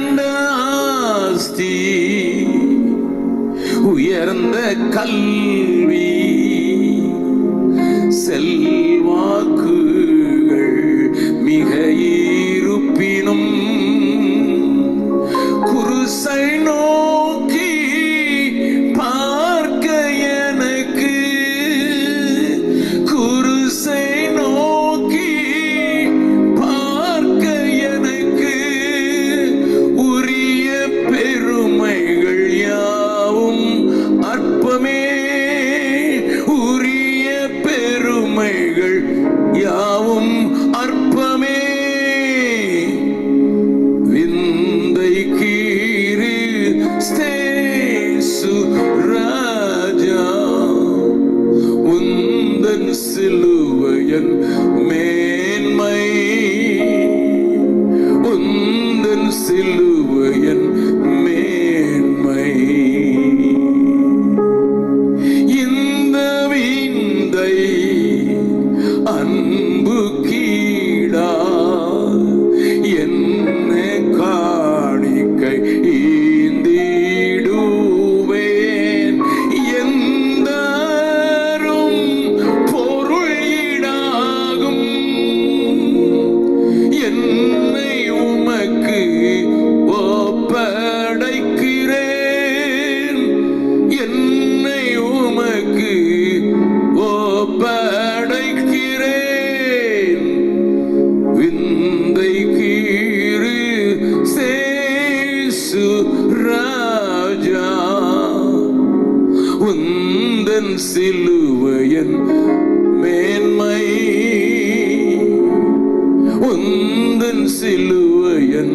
கண்ட ஆஸ்தி உயர்ந்த கல்வி. பெருமைகள் யாவும் அற்பமே. விந்தை கீரு ஸ்தேசு ராஜா. உந்தன் சிலுவையன் மே He உந்தன் சிலுவையன் மேன்மை. உந்தன் சிலுவையன்